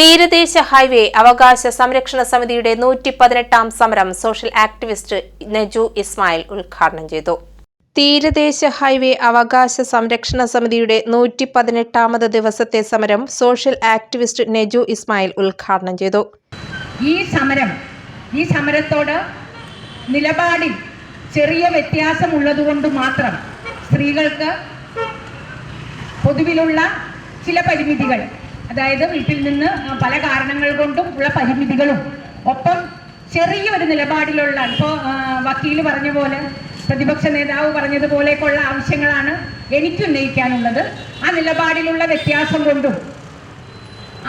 തീരദേശ ഹൈവേ അവകാശ സംരക്ഷണ സമിതിയുടെ നൂറ്റി പതിനെട്ടാം സമരം സോഷ്യൽ ആക്ടിവിസ്റ്റ് നജു ഇസ്മായിൽ ഉദ്ഘാടനം ചെയ്തു. തീരദേശ ഹൈവേ അവകാശ സംരക്ഷണ സമിതിയുടെ നൂറ്റി പതിനെട്ടാമത് ദിവസത്തെ സമരം സോഷ്യൽ ആക്ടിവിസ്റ്റ് നജു ഇസ്മായിൽ ഉദ്ഘാടനം ചെയ്തു. ഈ സമരം ഈ സമരത്തോട് നിലപാടിൽ ചെറിയ വ്യത്യാസമുള്ളതുകൊണ്ട് മാത്രം സ്ത്രീകൾക്ക് പൊതുവിലുള്ള ചില പരിമിതികൾ അതായത് വീട്ടിൽ നിന്ന് പല കാരണങ്ങൾ കൊണ്ടും ഉള്ള പരിമിതികളും. ഒപ്പം ചെറിയൊരു നിലപാടിലുള്ള ഇപ്പോൾ വക്കീൽ പറഞ്ഞ പോലെ പ്രതിപക്ഷ നേതാവ് പറഞ്ഞതുപോലെയൊക്കെയുള്ള ആവശ്യങ്ങളാണ് എനിക്ക് ഉന്നയിക്കാനുള്ളത്. ആ നിലപാടിലുള്ള വ്യത്യാസം കൊണ്ടും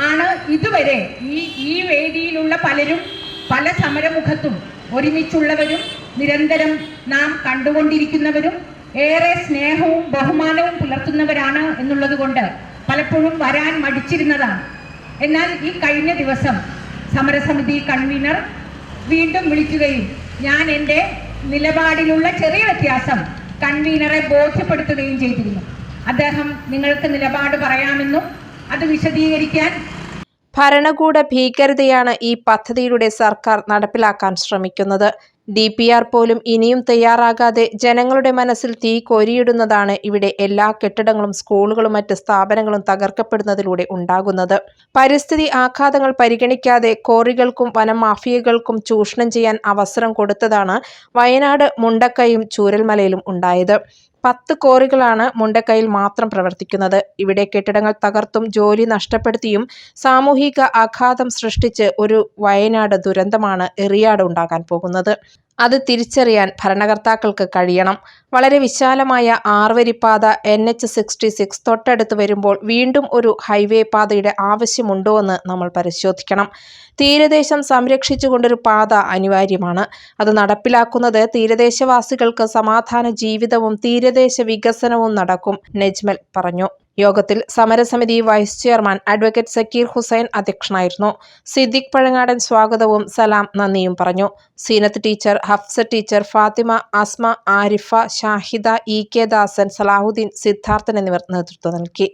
ആണ് ഇതുവരെ ഈ ഈ വേദിയിലുള്ള പലരും പല സമരമുഖത്തും ഒരുമിച്ചുള്ളവരും നിരന്തരം നാം കണ്ടുകൊണ്ടിരിക്കുന്നവരും ഏറെ സ്നേഹവും ബഹുമാനവും പുലർത്തുന്നവരാണ് എന്നുള്ളത് കൊണ്ട് പലപ്പോഴും വരാൻ മടിച്ചിരുന്നതാണ്. എന്നാൽ ഈ കഴിഞ്ഞ ദിവസം സമരസമിതി കൺവീനർ വീണ്ടും വിളിക്കുകയും ഞാൻ എന്റെ നിലപാടിലുള്ള ചെറിയ വ്യത്യാസം കൺവീനറെ ബോധ്യപ്പെടുത്തുകയും ചെയ്തിരുന്നു. അദ്ദേഹം നിങ്ങൾക്ക് നിലപാട് പറയാമെന്നും അത് വിശദീകരിക്കാൻ ഭരണകൂട ഭീകരതയാണ് ഈ പദ്ധതിയിലൂടെ സർക്കാർ നടപ്പിലാക്കാൻ ശ്രമിക്കുന്നത്. ഡി പി ആർ പോലും ഇനിയും തയ്യാറാകാതെ ജനങ്ങളുടെ മനസ്സിൽ തീ കോരിയിടുന്നതാണ് ഇവിടെ എല്ലാ കെട്ടിടങ്ങളും സ്കൂളുകളും മറ്റ് സ്ഥാപനങ്ങളും തകർക്കപ്പെടുന്നതിലൂടെ ഉണ്ടാകുന്നത്. പരിസ്ഥിതി ആഘാതങ്ങൾ പരിഗണിക്കാതെ കോറികൾക്കും വനമാഫിയകൾക്കും ചൂഷണം ചെയ്യാൻ അവസരം കൊടുത്തതാണ് വയനാട് മുണ്ടക്കയും ചൂരൽമലയിലും ഉണ്ടായത്. പത്ത് കോറികളാണ് മുണ്ടക്കയിൽ മാത്രം പ്രവർത്തിക്കുന്നത്. ഇവിടെ കെട്ടിടങ്ങൾ തകർത്തും ജോലി നഷ്ടപ്പെടുത്തിയും സാമൂഹിക ആഘാതം സൃഷ്ടിച്ച് ഒരു വയനാട് ദുരന്തമാണ് എറിയാട് ഉണ്ടാകാൻ പോകുന്നത്. അത് തിരിച്ചറിയാൻ ഭരണകർത്താക്കൾക്ക് കഴിയണം. വളരെ വിശാലമായ ആർവരിപ്പാത എൻ എച്ച് സിക്സ്റ്റി സിക്സ് തൊട്ടടുത്ത് വരുമ്പോൾ വീണ്ടും ഒരു ഹൈവേ പാതയുടെ ആവശ്യമുണ്ടോ എന്ന് നമ്മൾ പരിശോധിക്കണം. തീരദേശം സംരക്ഷിച്ചുകൊണ്ടൊരു പാത അനിവാര്യമാണ്. അത് നടപ്പിലാക്കുന്നത് തീരദേശവാസികൾക്ക് സമാധാന ജീവിതവും തീരദേശ വികസനവും നടക്കും നെജ്മൽ പറഞ്ഞു. യോഗത്തിൽ സമരസമിതി vice chairman advocate Zakir Hussain അധ്യക്ഷനായിരുന്നു. സിദ്ദിഖ് പഴങ്ങാടൻ സ്വാഗതവും സലാം നന്ദിയും പറഞ്ഞു. Seenath teacher Hafsa teacher Fathima Asma Arifa Shahida E K Dasan Salahuddin Siddharthan എന്നിവർ നേതൃത്വം നൽകി.